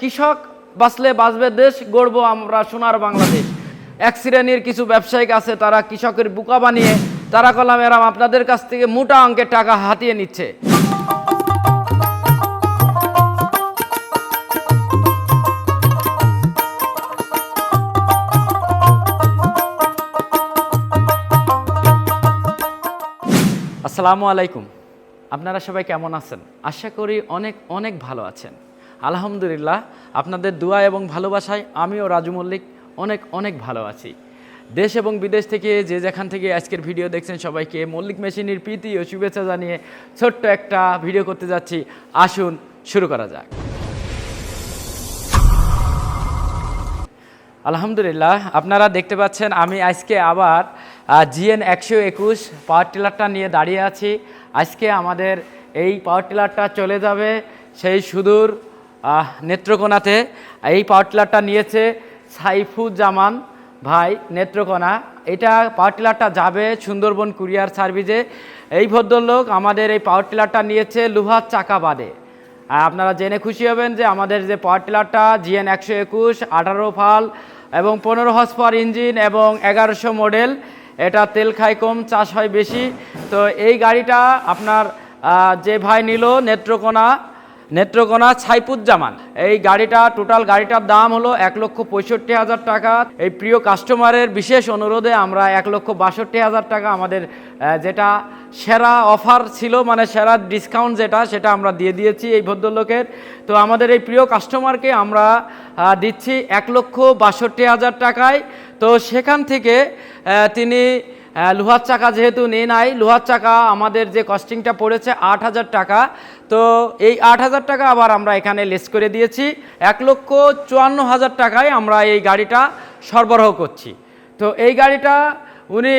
কৃষক বাঁচলে বাঁচবে, দেশ গড়বো আমরা সোনার বাংলাদেশ। এক শ্রেণির কিছু ব্যবসায়িক আছে, তারা কৃষকের বুকা বানিয়ে, তারা কলাম এরাম আপনাদের কাছ থেকে মোটা অঙ্কের টাকা হাতিয়ে নিচ্ছে। আসসালামু আলাইকুম। আপনারা সবাই কেমন আছেন? আশা করি অনেক অনেক ভালো আছেন। আলহামদুলিল্লাহ, আপনাদের দোয়া এবং ভালোবাসায় আমিও রাজু মল্লিক অনেক অনেক ভালো আছি। দেশ এবং বিদেশ থেকে যে যেখান থেকে আজকের ভিডিও দেখছেন সবাইকে মল্লিক মেশিনের প্রীতি ও শুভেচ্ছা জানিয়ে ছোট্ট একটা ভিডিও করতে যাচ্ছি। আসুন, শুরু করা যাক। আলহামদুলিল্লাহ, আপনারা দেখতে পাচ্ছেন আমি আজকে আবার জিএন একশো একুশ পাওয়ার টিলারটা নিয়ে দাঁড়িয়ে আছি। আজকে আমাদের এই পাওয়ার টিলারটা চলে যাবে সেই সুদূর নেত্রকোনাতে এই পাওয়ার টিলারটা নিয়েছে সাইফুজ্জামান ভাই, নেত্রকোনা। এটা পাওয়ার টিলারটা যাবে সুন্দরবন কুরিয়ার সার্ভিসে। এই ভদ্রলোক আমাদের এই পাওয়ার টিলারটা নিয়েছে লোহার চাকা বাদে আর আপনারা জেনে খুশি হবেন যে আমাদের যে পাওয়ার টিলারটা জিএন একশো একুশ, আঠারো ফাল এবং পনেরো হর্স পাওয়ার ইঞ্জিন এবং এগারোশো মডেল। এটা তেল খায় কম, চাষ হয় বেশি। তো এই গাড়িটা আপনার যে ভাই নিল নেত্রকোনা নেত্রকোনা ছাইপুজ্জামান এই গাড়িটা টোটাল গাড়িটার দাম হলো এক লক্ষ পঁয়ষট্টি হাজার টাকা। এই প্রিয় কাস্টমারের বিশেষ অনুরোধে আমরা এক লক্ষ বাষট্টি হাজার টাকা আমাদের যেটা সেরা অফার ছিল মানে সেরা ডিসকাউন্ট যেটা, সেটা আমরা দিয়ে দিয়েছি এই ভদ্রলোকের। তো আমাদের এই প্রিয় কাস্টমারকে আমরা দিচ্ছি এক লক্ষ বাষট্টি হাজার টাকায়। তো সেখান থেকে তিনি লোহার চাকা যেহেতু নিয়ে নাই, লোহার চাকা আমাদের যে কস্টিংটা পড়েছে আট হাজার টাকা। তো এই আট হাজার টাকা আবার আমরা এখানে লেস করে দিয়েছি। এক লক্ষ চুয়ান্ন হাজার টাকায় আমরা এই গাড়িটা সরবরাহ করছি। তো এই গাড়িটা উনি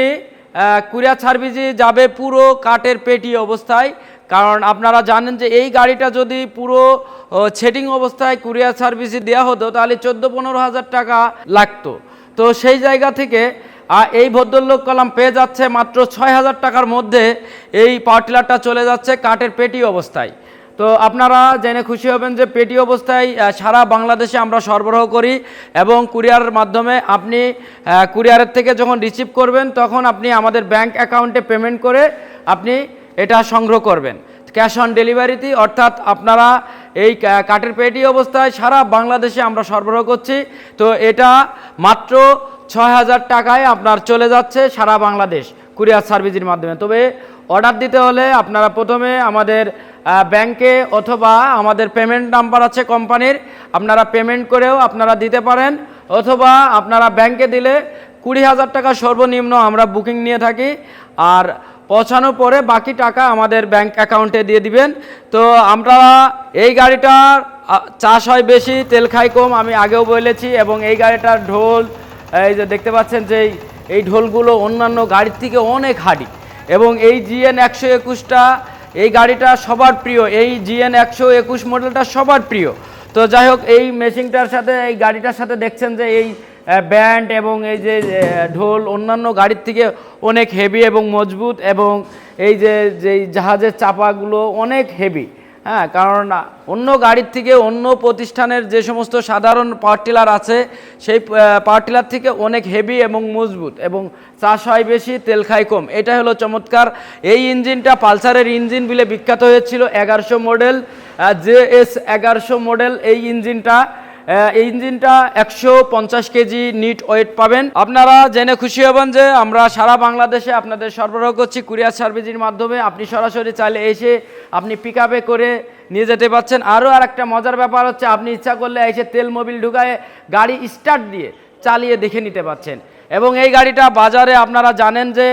কুরিয়ার সার্ভিসে যাবে পুরো কাঠের পেটি অবস্থায়। কারণ আপনারা জানেন যে এই গাড়িটা যদি পুরো সেটিং অবস্থায় কুরিয়ার সার্ভিসে দেওয়া হতো, তাহলে চোদ্দ পনেরো হাজার টাকা লাগতো। তো সেই জায়গা থেকে আহ, এই ভদ্রলোক কলাম পেয়ে যাচ্ছে মাত্র ছয় হাজার টাকার মধ্যে এই পাওয়ার চলে যাচ্ছে কাঠের পেটি অবস্থায়। তো আপনারা জেনে খুশি হবেন যে পেটি অবস্থায় সারা বাংলাদেশে আমরা সরবরাহ করি এবং কুরিয়ারের মাধ্যমে আপনি কুরিয়ারের থেকে যখন রিসিভ করবেন তখন আপনি আমাদের ব্যাংক অ্যাকাউন্টে পেমেন্ট করে আপনি এটা সংগ্রহ করবেন। ক্যাশ অন ডেলিভারিতে অর্থাৎ আপনারা এই কাঠের পেটি অবস্থায় সারা বাংলাদেশে আমরা সরবরাহ করছি। তো এটা মাত্র ছয় হাজার টাকায় আপনার চলে যাচ্ছে সারা বাংলাদেশ কুরিয়ার সার্ভিসের মাধ্যমে। তবে অর্ডার দিতে হলে আপনারা প্রথমে আমাদের ব্যাংকে অথবা আমাদের পেমেন্ট নাম্বার আছে কোম্পানির, আপনারা পেমেন্ট করেও আপনারা দিতে পারেন। অথবা আপনারা ব্যাংকে দিলে কুড়ি হাজার টাকা সর্বনিম্ন আমরা বুকিং নিয়ে থাকি। আর পৌঁছানোর পরে বাকি টাকা আমাদের ব্যাংক অ্যাকাউন্টে দিয়ে দিবেন। তো আমরা এই গাড়িটার চাষ হয় বেশি, তেল খাই কম, আমি আগেও বলেছি এবং এই গাড়িটার ঢোল এই যে দেখতে পাচ্ছেন যে এই- ঢোলগুলো অন্যান্য গাড়ির থেকে অনেক হাডি। এবং এই জিএন একশো একুশটা, এই গাড়িটা সবার প্রিয়, এই জিএন একশো একুশ মডেলটা সবার প্রিয়। তো যাই হোক, এই মেশিনটার সাথে, এই গাড়িটার সাথে দেখছেন যে এই ব্যান্ড এবং এই যে ঢোল অন্যান্য গাড়ির থেকে অনেক হেভি এবং মজবুত এবং এই যে যেই জাহাজের চাপাগুলো অনেক হেভি হ্যাঁ কারণ অন্য গাড়ির থেকে অন্য প্রতিষ্ঠানের যে সমস্ত সাধারণ পাওয়ার টিলার আছে, সেই পাওয়ার টিলার থেকে অনেক হেভি এবং মজবুত এবং চাষ হয় বেশি, তেল খায় কম। এটা হলো চমৎকার। এই ইঞ্জিনটা পালসারের ইঞ্জিন বলে বিখ্যাত হয়েছিল এগারোশো মডেল জে এস এগারোশো মডেল এই ইঞ্জিনটা ইঞ্জিনটা একশো পঞ্চাশ কেজি নিট ওয়েট পাবেন। আপনারা জেনে খুশি হবেন যে আমরা সারা বাংলাদেশে আপনাদের সরবরাহ করছি কুরিয়ার সার্ভিসের মাধ্যমে। আপনি সরাসরি চাইলে এসে আপনি পিক করে নিয়ে যেতে পারছেন। আরও আর একটা মজার ব্যাপার হচ্ছে, আপনি ইচ্ছা করলে এসে তেল মোবিল ঢুকায় গাড়ি স্টার্ট দিয়ে চালিয়ে দেখে নিতে পারছেন। এবং এই গাড়িটা বাজারে আপনারা জানেন যে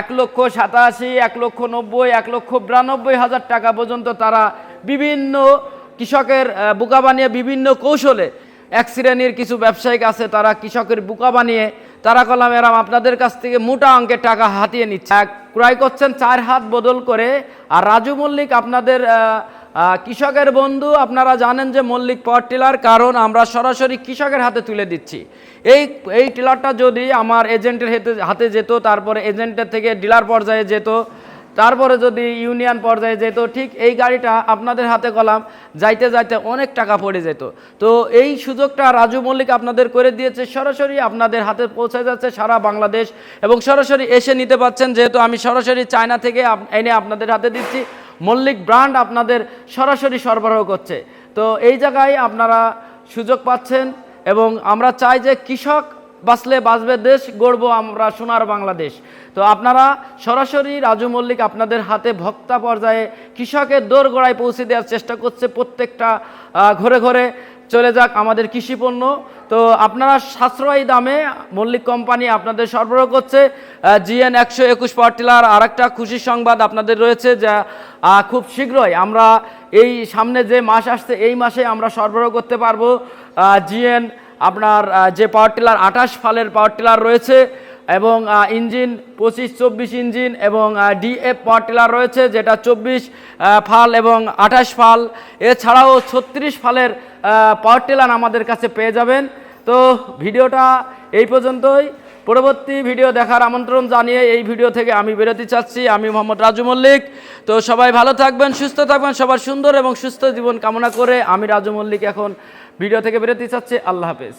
এক লক্ষ সাতাশি, এক লক্ষ নব্বই, এক লক্ষ বিরানব্বই হাজার টাকা পর্যন্ত তারা বিভিন্ন কৃষকের বোকা বানিয়ে বিভিন্ন কৌশলে এক শ্রেণির কিছু ব্যবসায়িক আছে, তারা কৃষকের বোকা বানিয়ে তারা কলাম এরাম আপনাদের কাছ থেকে মোটা অঙ্কের টাকা হাতিয়ে নিচ্ছে। ক্রয় করছেন চার হাত বদল করে, আর রাজু মল্লিক আপনাদের কৃষকের বন্ধু, আপনারা জানেন যে মল্লিক পাওয়ার টিলার, কারণ আমরা সরাসরি কৃষকের হাতে তুলে দিচ্ছি। এই এই টিলারটা যদি আমার এজেন্টের হাতে হাতে যেত, তারপরে এজেন্টের থেকে ডিলার পর্যায়ে যেত তারপরে যদি ইউনিয়ন পর্যায়ে যেত, ঠিক এই গাড়িটা আপনাদের হাতে কলাম, যাইতে যাইতে অনেক টাকা পড়ে যেত। তো এই সুযোগটা রাজু মল্লিক আপনাদের করে দিয়েছে, সরাসরি আপনাদের হাতে পৌঁছে যাচ্ছে সারা বাংলাদেশ এবং সরাসরি এসে নিতে পাচ্ছেন, যেহেতু আমি সরাসরি চায়না থেকে এনে আপনাদের হাতে দিচ্ছি। মল্লিক ব্র্যান্ড আপনাদের সরাসরি সরবরাহ করছে। তো এই জায়গায় আপনারা সুযোগ পাচ্ছেন এবং আমরা চাই যে কৃষক বাঁচলে বাঁচবে দেশ, গড়ব আমরা সোনার বাংলাদেশ। তো আপনারা সরাসরি রাজু মল্লিক আপনাদের হাতে ভক্তা পর্যায়ে কৃষকের দোর গোড়ায় পৌঁছে দেওয়ার চেষ্টা করছে প্রত্যেকটা ঘরে ঘরে। চলে যাক আমাদের কৃষি পণ্য। তো আপনারা সাশ্রয়ী দামে মল্লিক কোম্পানি আপনাদের সরবরাহ করছে। জিএন একশো একুশ পাওয়ার টিলার আর একটা খুশির সংবাদ আপনাদের রয়েছে যা খুব শীঘ্রই আমরা এই সামনে যে মাস আসছে, এই মাসে আমরা সরবরাহ করতে পারব জিএন আপনার যে পাওয়ার টিলার আঠাশ ফালের পাওয়ার টিলার রয়েছে এবং ইঞ্জিন পঁচিশ, চব্বিশ ইঞ্জিন এবং ডিএফ পাওয়ার টিলার রয়েছে, যেটা চব্বিশ ফাল এবং আঠাশ ফাল। এছাড়াও ছত্রিশ ফালের পাওয়ার টিলার আমাদের কাছে পেয়ে যাবেন। তো ভিডিওটা এই পর্যন্তই। পরবর্তী ভিডিও দেখার আমন্ত্রণ জানিয়ে এই ভিডিও থেকে আমি বেরোতে চাচ্ছি। আমি মোহাম্মদ রাজু মল্লিক। তো সবাই ভালো থাকবেন, সুস্থ থাকবেন, সবার সুন্দর এবং সুস্থ জীবন কামনা করে আমি রাজু মল্লিক এখন ভিডিও থেকে বেরোতে চাচ্ছি। আল্লাহ হাফেজ।